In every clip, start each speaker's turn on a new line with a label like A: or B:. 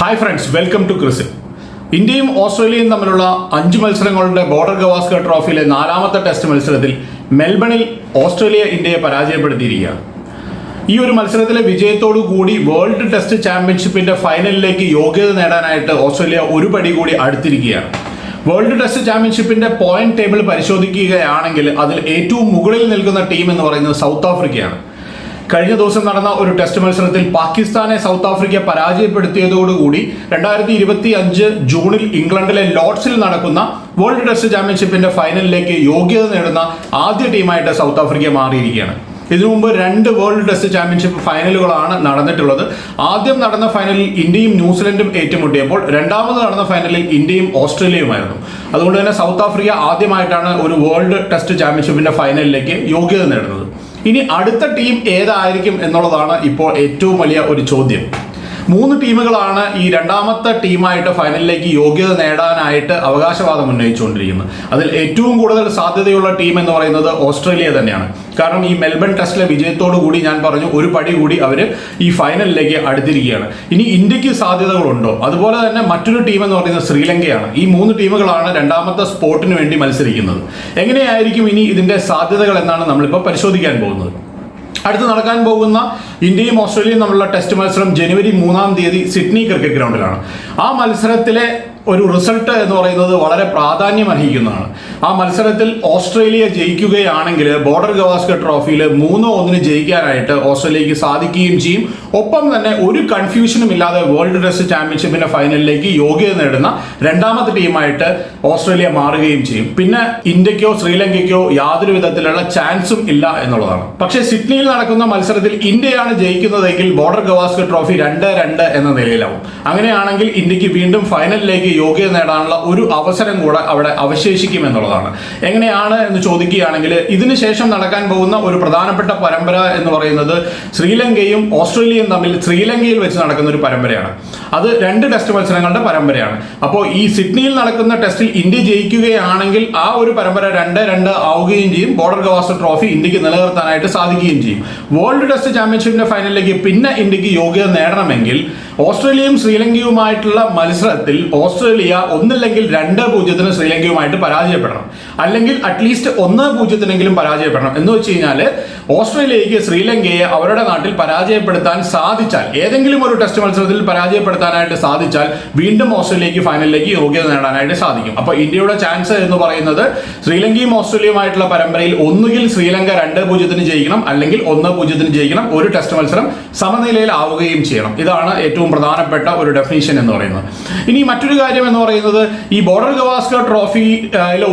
A: Hi friends welcome to ക്രിസിൽ ഇന്ത്യയും ഓസ്ട്രേലിയയും തമ്മിലുള്ള അഞ്ച് മത്സരങ്ങളുടെ ബോർഡർ ഗവാസ്കർ ട്രോഫിയിലെ നാലാമത്തെ ടെസ്റ്റ് മത്സരത്തിൽ മെൽബണിൽ ഓസ്ട്രേലിയ ഇന്ത്യയെ പരാജയപ്പെടുത്തിയിരിക്കുകയാണ്. ഈ ഒരു മത്സരത്തിലെ വിജയത്തോടു കൂടി വേൾഡ് ടെസ്റ്റ് ചാമ്പ്യൻഷിപ്പിന്റെ ഫൈനലിലേക്ക് യോഗ്യത നേടാനായിട്ട് ഓസ്ട്രേലിയ ഒരു പടി കൂടി അടുത്തിരിക്കുകയാണ്. വേൾഡ് ടെസ്റ്റ് ചാമ്പ്യൻഷിപ്പിന്റെ പോയിന്റ് ടേബിൾ പരിശോധിക്കുകയാണെങ്കിൽ അതിൽ ഏറ്റവും മുകളിൽ നിൽക്കുന്ന ടീം എന്ന് പറയുന്നത് സൗത്ത് ആഫ്രിക്കയാണ്. കഴിഞ്ഞ ദിവസം നടന്ന ഒരു ടെസ്റ്റ് മത്സരത്തിൽ പാകിസ്ഥാനെ സൗത്ത് ആഫ്രിക്ക പരാജയപ്പെടുത്തിയതോടുകൂടി രണ്ടായിരത്തി ഇരുപത്തി അഞ്ച് ജൂണിൽ ഇംഗ്ലണ്ടിലെ ലോർഡ്സിൽ നടക്കുന്ന വേൾഡ് ടെസ്റ്റ് ചാമ്പ്യൻഷിപ്പിന്റെ ഫൈനലിലേക്ക് യോഗ്യത നേടുന്ന ആദ്യ ടീമായിട്ട് സൗത്ത് ആഫ്രിക്ക മാറിയിരിക്കുകയാണ്. ഇതിനു മുമ്പ് രണ്ട് വേൾഡ് ടെസ്റ്റ് ചാമ്പ്യൻഷിപ്പ് ഫൈനലുകളാണ് നടന്നിട്ടുള്ളത്. ആദ്യം നടന്ന ഫൈനലിൽ ഇന്ത്യയും ന്യൂസിലൻഡും ഏറ്റുമുട്ടിയപ്പോൾ രണ്ടാമത് നടന്ന ഫൈനലിൽ ഇന്ത്യയും ഓസ്ട്രേലിയയുമായിരുന്നു. അതുകൊണ്ട് തന്നെ സൗത്ത് ആഫ്രിക്ക ആദ്യമായിട്ടാണ് ഒരു വേൾഡ് ടെസ്റ്റ് ചാമ്പ്യൻഷിപ്പിന്റെ ഫൈനലിലേക്ക് യോഗ്യത നേടുന്നത്. ഇനി അടുത്ത ടീം ഏതായിരിക്കും എന്നുള്ളതാണ് ഇപ്പോൾ ഏറ്റവും വലിയ ഒരു ചോദ്യം. മൂന്ന് ടീമുകളാണ് ഈ രണ്ടാമത്തെ ടീമായിട്ട് ഫൈനലിലേക്ക് യോഗ്യത നേടാനായിട്ട് അവകാശവാദം ഉന്നയിച്ചുകൊണ്ടിരിക്കുന്നത്. അതിൽ ഏറ്റവും കൂടുതൽ സാധ്യതയുള്ള ടീം എന്ന് പറയുന്നത് ഓസ്ട്രേലിയ തന്നെയാണ്. കാരണം ഈ മെൽബൺ ടെസ്റ്റിലെ വിജയത്തോടു കൂടി ഞാൻ പറഞ്ഞു ഒരു പടി കൂടി അവർ ഈ ഫൈനലിലേക്ക് അടുത്തിരിക്കുകയാണ്. ഇനി ഇന്ത്യയ്ക്ക് സാധ്യതകളുണ്ടോ? അതുപോലെ തന്നെ മറ്റൊരു ടീം എന്ന് പറയുന്നത് ശ്രീലങ്കയാണ്. ഈ മൂന്ന് ടീമുകളാണ് രണ്ടാമത്തെ സ്പോട്ടിന് വേണ്ടി മത്സരിക്കുന്നത്. എങ്ങനെയായിരിക്കും ഇനി ഇതിന്റെ സാധ്യതകൾ എന്നാണ് നമ്മളിപ്പോൾ പരിശോധിക്കാൻ പോകുന്നത്? അടുത്ത് നടക്കാൻ പോകുന്ന ഇന്ത്യയും ഓസ്ട്രേലിയയും തമ്മിലുള്ള ടെസ്റ്റ് മത്സരം ജനുവരി മൂന്നാം തീയതി സിഡ്നി ക്രിക്കറ്റ് ഗ്രൗണ്ടിലാണ്. ആ മത്സരത്തിലെ ഒരു റിസൾട്ട് എന്ന് പറയുന്നത് വളരെ പ്രാധാന്യം അർഹിക്കുന്നതാണ്. ആ മത്സരത്തിൽ ഓസ്ട്രേലിയ ജയിക്കുകയാണെങ്കിൽ ബോർഡർ ഗവാസ്കർ ട്രോഫിയിൽ മൂന്നോ ഒന്നിന് ജയിക്കാനായിട്ട് ഓസ്ട്രേലിയക്ക് സാധിക്കുകയും ചെയ്യും. ഒപ്പം തന്നെ ഒരു കൺഫ്യൂഷനും ഇല്ലാതെ വേൾഡ് ടെസ്റ്റ് ചാമ്പ്യൻഷിപ്പിന്റെ ഫൈനലിലേക്ക് യോഗ്യത നേടുന്ന രണ്ടാമത്തെ ടീമായിട്ട് ഓസ്ട്രേലിയ മാറുകയും ചെയ്യും. പിന്നെ ഇന്ത്യക്കോ ശ്രീലങ്കയ്ക്കോ യാതൊരു വിധത്തിലുള്ള ചാൻസും ഇല്ല എന്നുള്ളതാണ്. പക്ഷേ സിഡ്നിയിൽ നടക്കുന്ന മത്സരത്തിൽ ഇന്ത്യയാണ് ജയിക്കുന്നതെങ്കിൽ ബോർഡർ ഗവാസ്കർ ട്രോഫി രണ്ട് രണ്ട് എന്ന നിലയിലാവും. അങ്ങനെയാണെങ്കിൽ ഇന്ത്യയ്ക്ക് വീണ്ടും ഫൈനലിലേക്ക് യോഗ്യത നേടാനുള്ള ഒരു അവസരം കൂടെ അവിടെ അവശേഷിക്കും എന്നുള്ളതാണ്. എങ്ങനെയാണ് എന്ന് ചോദിക്കുകയാണെങ്കിൽ ഇതിനുശേഷം നടക്കാൻ പോകുന്ന ഒരു പ്രധാനപ്പെട്ട പരമ്പര എന്ന് പറയുന്നത് ശ്രീലങ്കയും ഓസ്ട്രേലിയയും തമ്മിൽ ശ്രീലങ്കയിൽ വെച്ച് നടക്കുന്ന ഒരു പരമ്പരയാണ്. അത് രണ്ട് ടെസ്റ്റ് മത്സരങ്ങളുടെ പരമ്പരയാണ്. അപ്പോൾ ഈ സിഡ്നിയിൽ നടക്കുന്ന ടെസ്റ്റിൽ ഇന്ത്യ ജയിക്കുകയാണെങ്കിൽ ആ ഒരു പരമ്പര രണ്ട് രണ്ട് ആവുകയും ചെയ്യും. ബോർഡർ ഗവാസ്കർ ട്രോഫി ഇന്ത്യയ്ക്ക് നിലനിർത്താനായിട്ട് സാധിക്കുകയും ചെയ്യും. വേൾഡ് ടെസ്റ്റ് ചാമ്പ്യൻഷിപ്പിന്റെ ഫൈനലിലേക്ക് പിന്നെ ഇന്ത്യയ്ക്ക് യോഗ്യത നേടണമെങ്കിൽ ഓസ്ട്രേലിയയും ശ്രീലങ്കയുമായിട്ടുള്ള മത്സരത്തിൽ ഓസ്ട്രേലിയ ഒന്നില്ലെങ്കിൽ രണ്ട് പൂജ്യത്തിന് ശ്രീലങ്കയുമായിട്ട് പരാജയപ്പെടണം. അല്ലെങ്കിൽ അറ്റ്ലീസ്റ്റ് ഒന്ന് പൂജ്യത്തിനെങ്കിലും പരാജയപ്പെടണം. എന്ന് വെച്ച് കഴിഞ്ഞാൽ ഓസ്ട്രേലിയയ്ക്ക് ശ്രീലങ്കയെ അവരുടെ നാട്ടിൽ പരാജയപ്പെടുത്താൻ സാധിച്ചാൽ ഏതെങ്കിലും ഒരു ടെസ്റ്റ് മത്സരത്തിൽ പരാജയപ്പെടുത്താനായിട്ട് സാധിച്ചാൽ വീണ്ടും ഓസ്ട്രേലിയക്ക് ഫൈനലിലേക്ക് യോഗ്യത നേടാനായിട്ട് സാധിക്കും. അപ്പോൾ ഇന്ത്യയുടെ ചാൻസ് എന്ന് പറയുന്നത് ശ്രീലങ്കയും ഓസ്ട്രേലിയയുമായിട്ടുള്ള പരമ്പരയിൽ ഒന്നുകിൽ ശ്രീലങ്ക രണ്ട് പൂജ്യത്തിന് ജയിക്കണം അല്ലെങ്കിൽ ഒന്ന് പൂജ്യത്തിന് ജയിക്കണം ഒരു ടെസ്റ്റ് മത്സരം സമനിലയിൽ ആവുകയും ചെയ്യണം. ഇതാണ് ഏറ്റവും പ്രധാനപ്പെട്ട ഒരു ഡെഫിനിഷൻ എന്ന് പറയുന്നത്. ഇനി മറ്റൊരു കാര്യം എന്ന് പറയുന്നത് ഈ ബോർഡർ ഗവാസ്കർ ട്രോഫി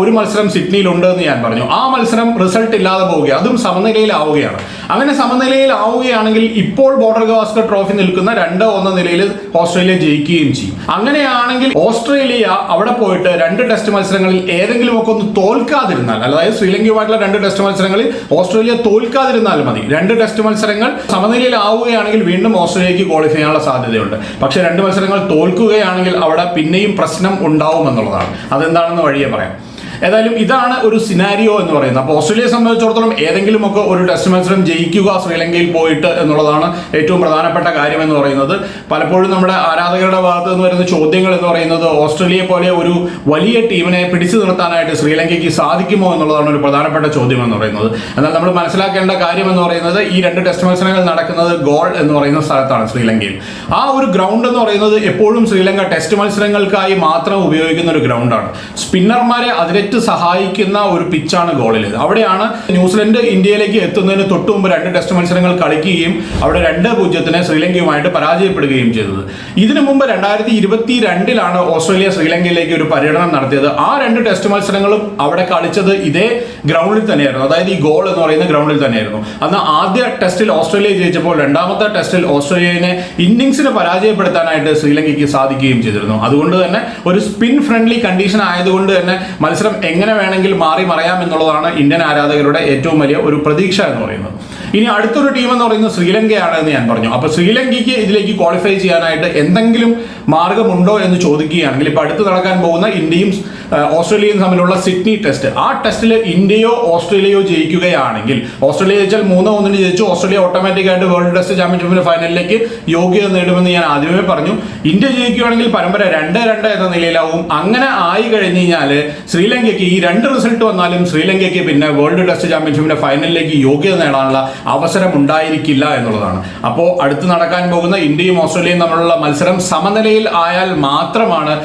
A: ഒരു മത്സരം സിഡ്നിയിലുണ്ട് എന്ന് ഞാൻ പറഞ്ഞു. ആ മത്സരം റിസൾട്ട് ഇല്ലാതെ പോവുക അതും സമനിലയിലാവുകയാണ്. അങ്ങനെ സമനിലയിലാവുകയാണെങ്കിൽ ഇപ്പോൾ ബോർഡർ ഗവാസ്കർ ട്രോഫി നിൽക്കുന്ന രണ്ട് ഒന്ന നിലയിൽ ഓസ്ട്രേലിയ ജയിക്കുകയും ചെയ്യും. അങ്ങനെയാണെങ്കിൽ ഓസ്ട്രേലിയ അവിടെ പോയിട്ട് രണ്ട് ടെസ്റ്റ് മത്സരങ്ങളിൽ ഏതെങ്കിലും ഒക്കെ ഒന്ന് തോൽക്കാതിരുന്നാൽ അതായത് ശ്രീലങ്കയുമായിട്ടുള്ള രണ്ട് ടെസ്റ്റ് മത്സരങ്ങളിൽ ഓസ്ട്രേലിയ തോൽക്കാതിരുന്നാൽ മതി. രണ്ട് ടെസ്റ്റ് മത്സരങ്ങൾ സമനിലയിലാവുകയാണെങ്കിൽ വീണ്ടും ഓസ്ട്രേലിയക്ക് ക്വാളിഫൈ ചെയ്യാനുള്ള സാധ്യതയുണ്ട്. പക്ഷേ രണ്ട് മത്സരങ്ങൾ തോൽക്കുകയാണെങ്കിൽ അവിടെ പിന്നെയും പ്രശ്നം ഉണ്ടാവും എന്നുള്ളതാണ്. അതെന്താണെന്ന് വഴിയെ പറയാം. ഏതായാലും ഇതാണ് ഒരു സിനാരിയോ എന്ന് പറയുന്നത്. അപ്പോൾ ഓസ്ട്രേലിയയെ സംബന്ധിച്ചിടത്തോളം ഏതെങ്കിലുമൊക്കെ ഒരു ടെസ്റ്റ് മത്സരം ജയിക്കുക ശ്രീലങ്കയിൽ പോയിട്ട് എന്നുള്ളതാണ് ഏറ്റവും പ്രധാനപ്പെട്ട കാര്യം എന്ന് പറയുന്നത്. പലപ്പോഴും നമ്മുടെ ആരാധകരുടെ ഭാഗത്ത് നിന്ന് വരുന്ന ചോദ്യങ്ങൾ എന്ന് പറയുന്നത് ഓസ്ട്രേലിയ പോലെ ഒരു വലിയ ടീമിനെ പിടിച്ചു നിർത്താനായിട്ട് ശ്രീലങ്കയ്ക്ക് സാധിക്കുമോ എന്നുള്ളതാണ് ഒരു പ്രധാനപ്പെട്ട ചോദ്യം എന്ന് പറയുന്നത്. എന്നാൽ നമ്മൾ മനസ്സിലാക്കേണ്ട കാര്യം എന്ന് പറയുന്നത് ഈ രണ്ട് ടെസ്റ്റ് മത്സരങ്ങൾ നടക്കുന്നത് ഗോൾ എന്ന് പറയുന്ന സ്ഥലത്താണ് ശ്രീലങ്കയിൽ. ആ ഒരു ഗ്രൗണ്ട് എന്ന് പറയുന്നത് എപ്പോഴും ശ്രീലങ്ക ടെസ്റ്റ് മത്സരങ്ങൾക്കായി മാത്രം ഉപയോഗിക്കുന്ന ഒരു ഗ്രൗണ്ടാണ് സ്പിന്നർമാരെ അതിലേറ്റ് സഹായിക്കുന്ന ഒരു പിച്ചാണ് ഗോളിൽ അവിടെയാണ് ന്യൂസിലൻഡ് ഇന്ത്യയിലേക്ക് എത്തുന്നതിന് തൊട്ട് മുമ്പ് രണ്ട് ടെസ്റ്റ് മത്സരങ്ങൾ കളിക്കുകയും അവിടെ രണ്ട് പൂജ്യത്തിന് ശ്രീലങ്കയുമായിട്ട് പരാജയപ്പെടുകയും ചെയ്തത്. ഇതിനു മുമ്പ് രണ്ടായിരത്തി ഇരുപത്തി രണ്ടിലാണ് ഓസ്ട്രേലിയ ശ്രീലങ്കയിലേക്ക് ഒരു പര്യടനം നടത്തിയത്. ആ രണ്ട് ടെസ്റ്റ് മത്സരങ്ങളും അവിടെ കളിച്ചത് ഇതേ ഗ്രൗണ്ടിൽ തന്നെയായിരുന്നു. അതായത് ഈ ഗോൾ എന്ന് പറയുന്ന ഗ്രൗണ്ടിൽ തന്നെയായിരുന്നു. അന്ന് ആദ്യ ടെസ്റ്റിൽ ഓസ്ട്രേലിയ ജയിച്ചപ്പോൾ രണ്ടാമത്തെ ടെസ്റ്റിൽ ഓസ്ട്രേലിയനെ ഇന്നിങ്സിന് പരാജയപ്പെടുത്താനായിട്ട് ശ്രീലങ്കയ്ക്ക് സാധിക്കുകയും ചെയ്തിരുന്നു. അതുകൊണ്ട് തന്നെ ഒരു സ്പിൻ ഫ്രണ്ട്ലി കണ്ടീഷൻ ആയതുകൊണ്ട് തന്നെ മത്സരം എങ്ങനെ വേണമെങ്കിൽ മാറി മറയാം എന്നുള്ളതാണ് ഇന്ത്യൻ ആരാധകരുടെ ഏറ്റവും വലിയ ഒരു പ്രതീക്ഷ എന്ന് പറയുന്നത്. ഇനി അടുത്തൊരു ടീം എന്ന് പറയുന്നത് ശ്രീലങ്കയാണ് എന്ന് ഞാൻ പറഞ്ഞു. അപ്പൊ ശ്രീലങ്കയ്ക്ക് ഇതിലേക്ക് ക്വാളിഫൈ ചെയ്യാനായിട്ട് എന്തെങ്കിലും മാർഗമുണ്ടോ എന്ന് ചോദിക്കുകയാണെങ്കിൽ ഇപ്പൊ അടുത്ത് നടക്കാൻ പോകുന്ന ഇന്ത്യയും ഓസ്ട്രേലിയയും തമ്മിലുള്ള സിഡ്നി ടെസ്റ്റ്. ആ ടെസ്റ്റിൽ ഇന്ത്യയോ ഓസ്ട്രേലിയയോ ജയിക്കുകയാണെങ്കിൽ ഓസ്ട്രേലിയ ജയിച്ചാൽ മൂന്നോ ഒന്നിന് ജയിച്ചു ഓസ്ട്രേലിയ ഓട്ടോമാറ്റിക്കായിട്ട് വേൾഡ് ടെസ്റ്റ് ചാമ്പ്യൻഷിപ്പിന്റെ ഫൈനലിലേക്ക് യോഗ്യത നേടുമെന്ന് ഞാൻ ആദ്യമേ പറഞ്ഞു. ഇന്ത്യ ജയിക്കുകയാണെങ്കിൽ പരമ്പര രണ്ട് രണ്ട് എന്ന നിലയിലാവും. അങ്ങനെ ആയി കഴിഞ്ഞു കഴിഞ്ഞാൽ ശ്രീലങ്കയ്ക്ക് ഈ രണ്ട് റിസൾട്ട് വന്നാലും ശ്രീലങ്കയ്ക്ക് പിന്നെ വേൾഡ് ടെസ്റ്റ് ചാമ്പ്യൻഷിപ്പിന്റെ ഫൈനലിലേക്ക് യോഗ്യത നേടാനുള്ള അവസരം ഉണ്ടായിരിക്കില്ല എന്നുള്ളതാണ്. അപ്പോൾ അടുത്ത് നടക്കാൻ പോകുന്ന ഇന്ത്യയും ഓസ്ട്രേലിയയും തമ്മിലുള്ള മത്സരം സമനിലയിൽ ആയാൽ മാത്രമാണ്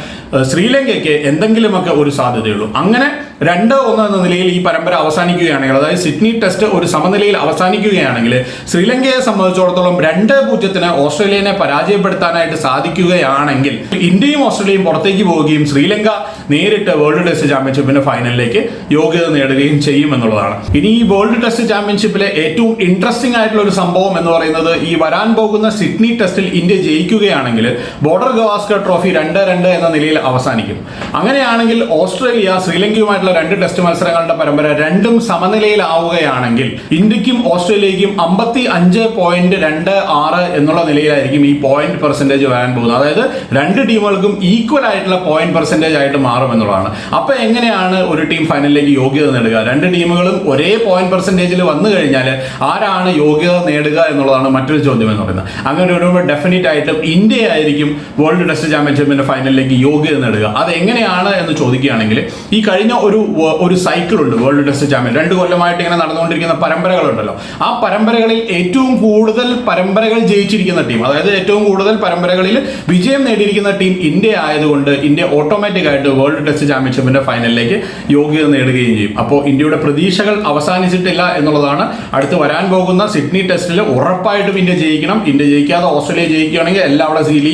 A: ശ്രീലങ്കയ്ക്ക് എന്തെങ്കിലുമൊക്കെ ഒരു സാധ്യതയുള്ളൂ. അങ്ങനെ രണ്ട് ഒന്ന് എന്ന നിലയിൽ ഈ പരമ്പര അവസാനിക്കുകയാണെങ്കിൽ അതായത് സിഡ്നി ടെസ്റ്റ് ഒരു സമനിലയിൽ അവസാനിക്കുകയാണെങ്കിൽ ശ്രീലങ്കയെ സംബന്ധിച്ചിടത്തോളം രണ്ട് പൂജ്യത്തിന് ഓസ്ട്രേലിയനെ പരാജയപ്പെടുത്താനായിട്ട് സാധിക്കുകയാണെങ്കിൽ ഇന്ത്യയും ഓസ്ട്രേലിയയും പുറത്തേക്ക് പോവുകയും ശ്രീലങ്ക നേരിട്ട് വേൾഡ് ടെസ്റ്റ് ചാമ്പ്യൻഷിപ്പിന്റെ ഫൈനലിലേക്ക് യോഗ്യത നേടുകയും ചെയ്യും എന്നുള്ളതാണ്. ഇനി ഈ വേൾഡ് ടെസ്റ്റ് ചാമ്പ്യൻഷിപ്പിലെ ഏറ്റവും ഇൻട്രസ്റ്റിംഗ് ആയിട്ടുള്ള ഒരു സംഭവം എന്ന് പറയുന്നത് ഈ വരാൻ പോകുന്ന സിഡ്നി ടെസ്റ്റിൽ ഇന്ത്യ ജയിക്കുകയാണെങ്കിൽ ബോർഡർ ഗവാസ്കർ ട്രോഫി രണ്ട് രണ്ട് എന്ന നിലയിൽ അവസാനിക്കും. അങ്ങനെയാണെങ്കിൽ ഓസ്ട്രേലിയ ശ്രീലങ്കയുമായിട്ടുള്ള രണ്ട് ടെസ്റ്റ് മത്സരങ്ങളുടെ പരമ്പര രണ്ടും സമനിലയിലാവുകയാണെങ്കിൽ ഇന്ത്യക്കും ഓസ്ട്രേലിയക്കും അമ്പത്തി അഞ്ച് പോയിന്റ് രണ്ട് ആറ് എന്നുള്ള നിലയിലായിരിക്കും ഈ പോയിന്റ് പെർസെന്റേജ് വരാൻ പോകുന്നത്. അതായത് രണ്ട് ടീമുകൾക്കും ഈക്വൽ ആയിട്ടുള്ള പോയിന്റ് പെർസെന്റേജ് ആയിട്ട് മാറും എന്നുള്ളതാണ്. അപ്പോൾ എങ്ങനെയാണ് ഒരു ടീം ഫൈനലിലേക്ക് യോഗ്യത നേടുക? രണ്ട് ടീമുകളും ഒരേ പോയിന്റ് പെർസെന്റേജിൽ വന്നു കഴിഞ്ഞാൽ ആരാണ് യോഗ്യത നേടുക എന്നുള്ളതാണ് മറ്റൊരു ചോദ്യം എന്ന് പറയുന്നത്. അങ്ങനെ ഒരു ഡെഫിനറ്റ് ആയിട്ടും ഇന്ത്യ ആയിരിക്കും വേൾഡ് ടെസ്റ്റ് ചാമ്പ്യൻഷിപ്പിന്റെ ഫൈനലിലേക്ക് യോഗ്യത നേടുക. അത് എങ്ങനെയാണ് എന്ന് ചോദിക്കുകയാണെങ്കിൽ ഈ കഴിഞ്ഞ ഒരു ഒരു സൈക്കിൾ ഉണ്ട് വേൾഡ് ടെസ്റ്റ് ചാമ്പ്യൻ രണ്ട് കൊല്ലമായിട്ട് ഇങ്ങനെ നടന്നുകൊണ്ടിരിക്കുന്ന പരമ്പരകളുണ്ടല്ലോ. ആ പരമ്പരകളിൽ ഏറ്റവും കൂടുതൽ പരമ്പരകൾ ജയിച്ചിരിക്കുന്ന ടീം അതായത് ഏറ്റവും കൂടുതൽ പരമ്പരകളിൽ വിജയം നേടിയിരിക്കുന്ന ടീം ഇന്ത്യ ആയതുകൊണ്ട് ഇന്ത്യ ഓട്ടോമാറ്റിക് ആയിട്ട് വേൾഡ് ടെസ്റ്റ് ചാമ്പ്യൻഷിപ്പിന്റെ ഫൈനലിലേക്ക് യോഗ്യത നേടുകയും ചെയ്യും. അപ്പോൾ ഇന്ത്യയുടെ പ്രതീക്ഷകൾ അവസാനിച്ചിട്ടില്ല എന്നുള്ളതാണ് അടുത്ത് വരാൻ പോകുന്ന സിഡ്നി ടെസ്റ്റിൽ ഉറപ്പായിട്ടും ഇന്ത്യ ജയിക്കണം. ഇന്ത്യ ജയിക്കാതെ ഓസ്ട്രേലിയ ജയിക്കുകയാണെങ്കിൽ എല്ലാവരുടെ സീൽ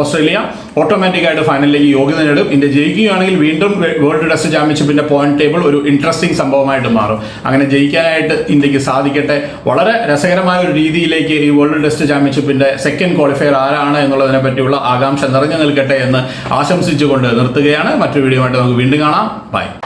A: ഓസ്ട്രേലിയ ഓട്ടോമാറ്റിക് ആയിട്ട് ഫൈനലിലേക്ക് യോഗ്യത നേടും. ഇന്ത്യ ജയിക്കുകയാണെങ്കിൽ വീണ്ടും വേൾഡ് ടെസ്റ്റ് ചാമ്പ്യൻഷിപ്പിന്റെ പോയിന്റ് ടേബിൾ ഒരു ഇൻട്രസ്റ്റിംഗ് സംഭവമായിട്ട് മാറും. അങ്ങനെ ജയിക്കാനായിട്ട് ഇന്ത്യയ്ക്ക് സാധിക്കട്ടെ. വളരെ രസകരമായ ഒരു രീതിയിലേക്ക് ഈ വേൾഡ് ടെസ്റ്റ് ചാമ്പ്യൻഷിപ്പിന്റെ സെക്കൻഡ് ക്വാളിഫയർ ആരാണ് എന്നുള്ളതിനെ പറ്റിയുള്ള ആകാംക്ഷ നിറഞ്ഞു നിൽക്കട്ടെ എന്ന് ആശംസിച്ചുകൊണ്ട് നിർത്തുകയാണ്. മറ്റൊരു വീഡിയോ ആയിട്ട് നമുക്ക് വീണ്ടും കാണാം. ബൈ.